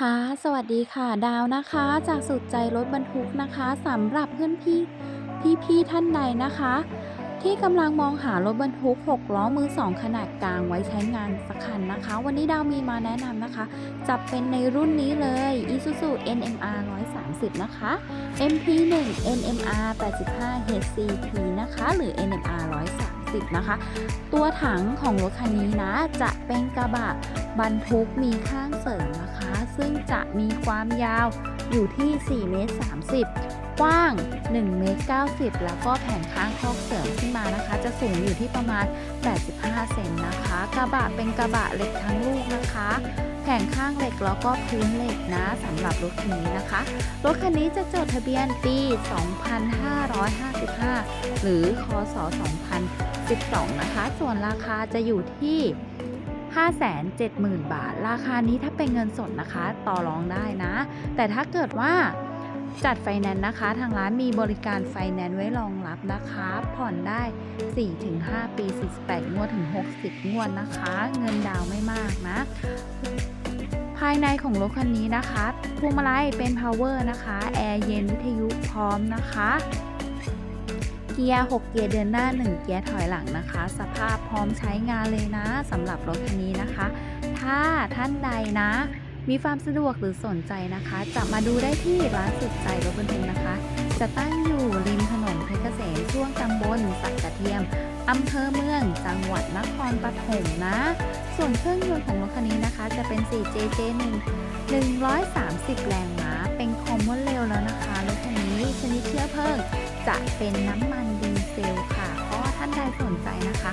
ค่ะ สวัสดีค่ะ ดาวนะคะ จากสุดใจรถบรรทุกนะคะสำหรับเพื่อนพี่พี่ๆท่านใดนะคะ ที่กำลังมองหารถบรรทุก 6 ล้อมือ 2 ขนาดกลางไว้ใช้งานสักคันนะคะ วันนี้ดาวมีมาแนะนำนะคะ จะเป็นในรุ่นนี้เลย Isuzu NMR 130 นะคะ MP1 NMR 85 HCP นะคะ หรือ NMR 130 นะคะ ตัวถังของรถคันนี้นะ จะเป็นกระบะบรรทุกมีข้างเสริมนะ จะมีความยาวอยู่ที่ 4 เมตร 30 กว้าง 1 เมตร 90 แล้วก็แผงข้างคอกเสริมขึ้นมานะคะ จะสูงอยู่ที่ประมาณ 85 เซนนะคะ กระบะเป็นกระบะเหล็กทั้งลูกนะคะแผงข้างเหล็กแล้วก็พื้นเหล็กนะสำหรับรถคันนี้นะคะ รถคันนี้จะจดทะเบียนปี 2555 หรือคศ 2012 นะคะ ส่วนราคาจะอยู่ที่ 570,000 บาท ราคานี้ถ้าเป็นเงินสดนะคะ ต่อรองได้นะ แต่ถ้าเกิดว่าจัดไฟแนนซ์นะคะ ทางร้านมีบริการไฟแนนซ์ไว้รองรับนะคะ ผ่อนได้ 4-5 ปี 48 งวดถึง 60 งวดนะคะ เงินดาวไม่มากนะ ภายในของรถคันนี้นะคะพวงมาลัยเป็น power นะคะ แอร์เย็นวิทยุพร้อมนะคะ เกียร์ 6 เกียร์เดินหน้า 1 เกียร์ถอยหลังนะคะ สภาพพร้อมใช้งานเลยนะสำหรับรถคันนี้นะคะ ถ้าท่านใดนะ มีความสะดวกหรือสนใจนะคะ จะมาดูได้ที่ร้านสุดใจรถบรรทุกนะคะ จะตั้งอยู่ริมถนนเพชรเกษมช่วงตำบลสักกระเทียมอำเภอเมืองจังหวัดนครปฐมนะ ส่วนเครื่องยนต์ของรถคันนี้นะคะ จะเป็น 4JJ1 130 แรงม้าเป็นคอมมอนเร็วแล้วนะคะรถคันนี้ชนิดเชื้อเพลิง จะเป็นน้ำมันดีเซลค่ะเพราะท่านใดสนใจนะคะ